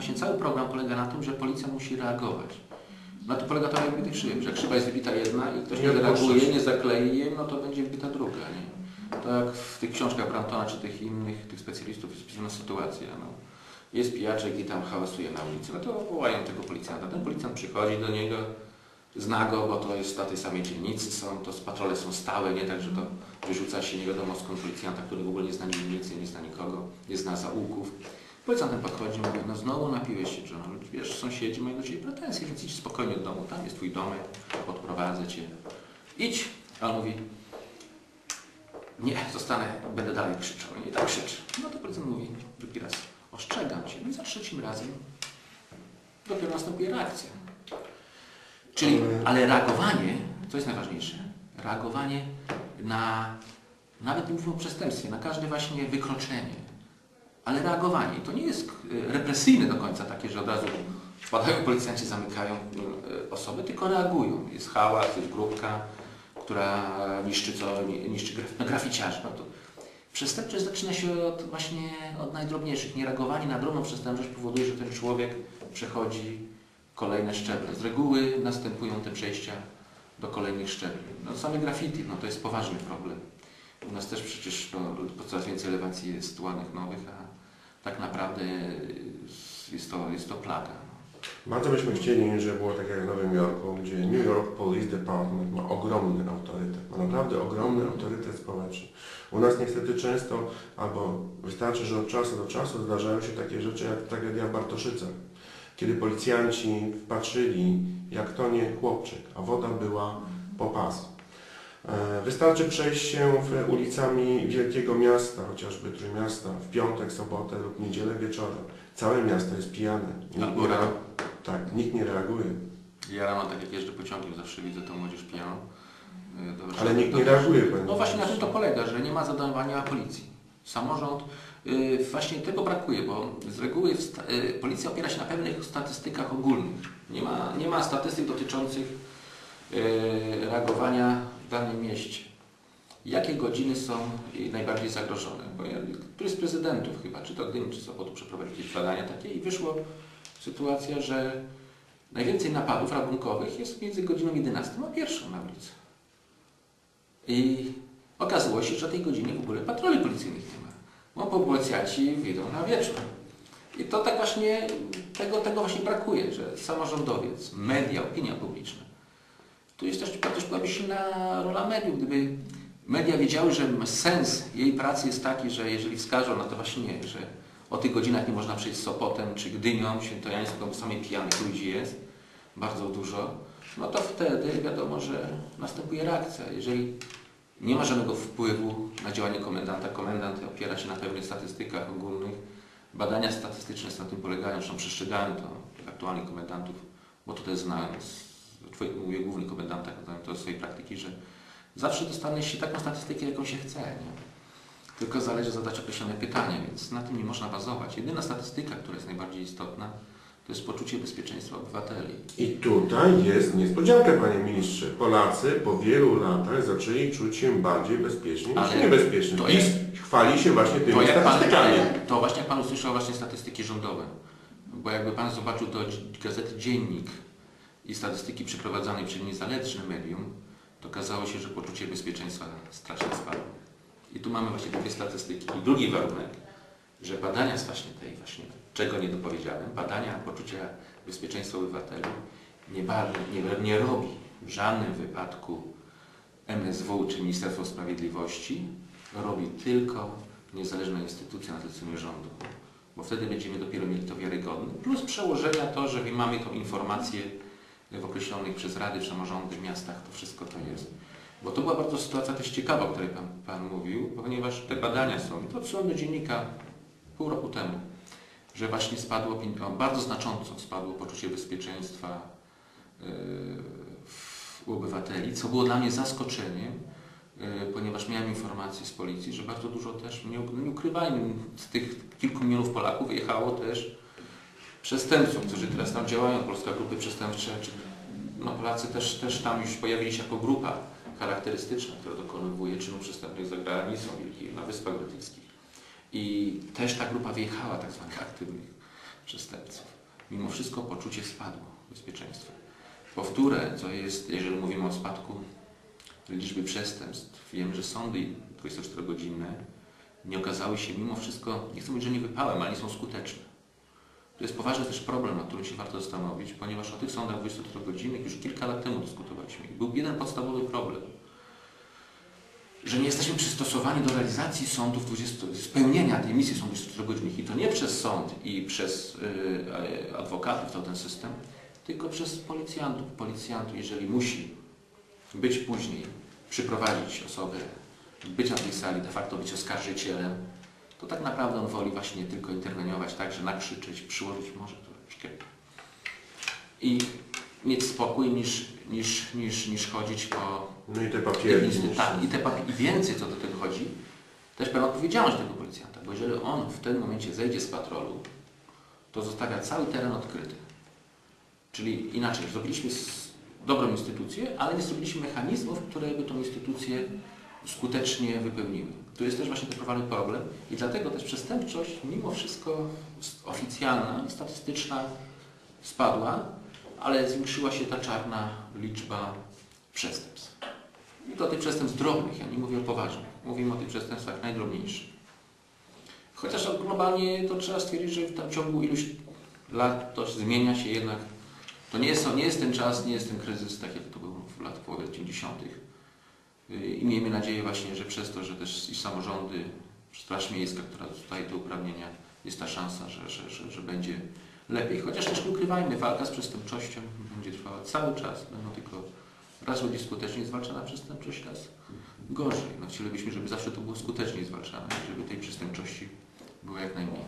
właśnie cały program polega na tym, że policja musi reagować. Na to polega to jak wybitych szyb, że jak szyba jest wybita jedna i ktoś Nie reaguje, nie zaklei jej, no to będzie wybita druga. Nie? To jak w tych książkach Brantona czy tych innych, tych specjalistów jest pisana sytuacja. No. Jest pijaczek i tam hałasuje na ulicy, no to wołają tego policjanta. Ten policjant przychodzi do niego, zna go, bo to jest na tej samej dzielnicy, są, to patrole są stałe, nie tak, że to wyrzuca się nie wiadomo skąd policjanta, który w ogóle nie zna dzielnicy, nie zna nikogo, nie zna zaułków. Policjant ten podchodzi i mówi, no znowu napiłeś się, John, wiesz, sąsiedzi mają do Ciebie pretensje, więc idź spokojnie do domu, tam jest Twój domek, odprowadzę Cię. Idź. A on mówi, nie, zostanę, będę dalej krzyczał. Nie tak krzycz. No to policjant mówi, drugi raz, ostrzegam Cię. No i za trzecim razem dopiero następuje reakcja. Czyli, Ale- reagowanie, to jest najważniejsze, reagowanie na, nawet nie mówimy o przestępstwie, na każde właśnie wykroczenie, ale reagowanie. To nie jest e, represyjne do końca takie, że od razu wpadają policjanci, zamykają e, osoby, tylko reagują. Jest hałas, jest grupka, która niszczy co, ni- niszczy graf, no, graficiarz. No to przestępczość zaczyna się od, właśnie od najdrobniejszych. Niereagowanie na drobną przestępczość powoduje, że ten człowiek przechodzi kolejne szczeble. Z reguły następują te przejścia do kolejnych szczebli. No, same graffiti, no to jest poważny problem. U nas też przecież no, coraz więcej elewacji jest łanych nowych, a tak naprawdę jest to, jest to plaga. Bardzo byśmy chcieli, żeby było tak jak w Nowym Jorku, gdzie New York Police Department ma ogromny autorytet, ma naprawdę ogromny autorytet społeczny. U nas niestety często, albo wystarczy, że od czasu do czasu zdarzają się takie rzeczy jak tragedia w Bartoszycach, kiedy policjanci wpatrzyli, jak tonie chłopczyk, a woda była po pas. E, Wystarczy przejść się ulicami wielkiego miasta, chociażby Trójmiasta, w piątek, sobotę lub niedzielę wieczorem. Całe miasto jest pijane. Nikt Albo nie, rano. tak, nikt nie reaguje. Ja rano, tak jak jeżdżę pociągiem, zawsze widzę tą młodzież pijaną. Y, do Warszawy. Ale nikt nie reaguje. panie No właśnie na tym to polega, że nie ma zadawania policji. Samorząd, y, właśnie tego brakuje, bo z reguły w sta- y, policja opiera się na pewnych statystykach ogólnych. Nie ma, nie ma statystyk dotyczących y, reagowania w danym mieście. Jakie godziny są najbardziej zagrożone? Bo ja, któryś z prezydentów chyba, czy to Gdyni, czy Sopotu przeprowadził jakieś badania takie i wyszło sytuacja, że najwięcej napadów rabunkowych jest między godziną 11 a 1 na ulicy. I okazało się, że o tej godzinie w ogóle patroli policyjnych nie ma. Bo policjanci wyjdą na wieczór. I to tak właśnie, tego, tego właśnie brakuje, że samorządowiec, media, opinia publiczna. Tu jest też też byłaby silna rola mediów, gdyby media wiedziały, że sens jej pracy jest taki, że jeżeli wskażą, no to właśnie nie, że o tych godzinach nie można przejść z Sopotem czy Gdynią, Świętojańską, bo samych pijanych ludzi jest bardzo dużo, no to wtedy wiadomo, że następuje reakcja. Jeżeli nie ma żadnego wpływu na działanie komendanta, komendant opiera się na pewnych statystykach ogólnych, badania statystyczne na tym polegają, są przestrzegane to tych aktualnych komendantów, bo to też twoich- mówię głównych komendantach, znałem to z swojej praktyki, że zawsze dostanie się taką statystykę, jaką się chce. Nie? Tylko zależy zadać określone pytanie, więc na tym nie można bazować. Jedyna statystyka, która jest najbardziej istotna, to jest poczucie bezpieczeństwa obywateli. I tutaj jest niespodzianka, panie ministrze. Polacy po wielu latach zaczęli czuć się bardziej bezpieczni niż niebezpieczni. to I jest- chwali się właśnie tymi To, jak pan, statystykami. to właśnie jak Pan usłyszał właśnie statystyki rządowe, bo jakby Pan zobaczył do gazety Dziennik i statystyki przeprowadzanej przez niezależne medium, to okazało się, że poczucie bezpieczeństwa strasznie spadło. I tu mamy właśnie dwie statystyki. I drugi warunek, że badania z właśnie tej właśnie, czego nie dopowiedziałem, badania poczucia bezpieczeństwa obywateli nie, nie, nie robi w żadnym wypadku MSW czy Ministerstwo Sprawiedliwości, robi tylko niezależna instytucja na zlecenie rządu. Bo wtedy będziemy dopiero mieli to wiarygodne. Plus przełożenia to, że mamy tą informację w określonych przez rady, samorządy, miastach, to wszystko to jest. Bo to była bardzo sytuacja też ciekawa, o której Pan, pan mówił, ponieważ te badania są, to odsyłam do dziennika pół roku temu, że właśnie spadło, bardzo znacząco spadło poczucie bezpieczeństwa w- u obywateli, co było dla mnie zaskoczeniem, yy, ponieważ miałem informacje z policji, że bardzo dużo też, nie, uk- nie ukrywajmy, z tych kilku milionów Polaków wyjechało też przestępców, którzy teraz tam działają, Polska Grupy Przestępcze, czy no Polacy też, też tam już pojawili się jako grupa charakterystyczna, która dokonuje czynów przestępnych za granicą na Wyspach Brytyjskich. I też ta grupa wyjechała, tak zwanych aktywnych. przestępców. Mimo wszystko poczucie spadło bezpieczeństwa. Powtórę, co jest, jeżeli mówimy o spadku liczby przestępstw, wiemy, że sądy 24-godzinne nie okazały się mimo wszystko, nie chcę mówić, że nie wypałem, ale nie są skuteczne. To jest poważny też problem, nad którym się warto zastanowić, ponieważ o tych sądach 24-godzinnych już kilka lat temu dyskutowaliśmy. I był jeden podstawowy problem, że nie jesteśmy przystosowani do realizacji sądów 20, spełnienia tej misji sądów 24-godzinnych i to nie przez sąd i przez y, adwokatów, cały ten system, tylko przez policjantów. Policjant, jeżeli musi być później, przyprowadzić osobę, być na tej sali, de facto być oskarżycielem, to tak naprawdę on woli właśnie tylko interweniować tak, że nakrzyczeć, przyłożyć może troszeczkę i mieć spokój niż, niż, niż, niż chodzić po No i te papiery. instytucji. Tak, i, te i więcej co do tego chodzi, też pewna odpowiedzialność tego policjanta, bo jeżeli on w tym momencie zejdzie z patrolu, to zostawia cały teren odkryty. Czyli inaczej, zrobiliśmy dobrą instytucję, ale nie zrobiliśmy mechanizmów, które by tą instytucję skutecznie wypełniły. Tu jest też właśnie ten problem i dlatego też przestępczość mimo wszystko oficjalna, statystyczna spadła, ale zwiększyła się ta czarna liczba przestępstw. I to tych przestępstw drobnych, ja nie mówię o poważnych. Mówimy o tych przestępstwach najdrobniejszych. Chociaż globalnie to trzeba stwierdzić, że w tam ciągu iluś lat to zmienia się jednak. To nie jest, nie jest ten czas, nie jest ten kryzys, tak jak to był w latach połowie 90. I miejmy nadzieję właśnie, że przez to, że też i samorządy, Straż Miejska, która dostaje te uprawnienia, jest ta szansa, że, że, że, że będzie lepiej. Chociaż też ukrywajmy, walka z przestępczością będzie trwała cały czas. Będą tylko raz będzie skutecznie zwalczana przestępczość, raz gorzej. No chcielibyśmy, żeby zawsze to było skutecznie zwalczane żeby tej przestępczości było jak najmniej.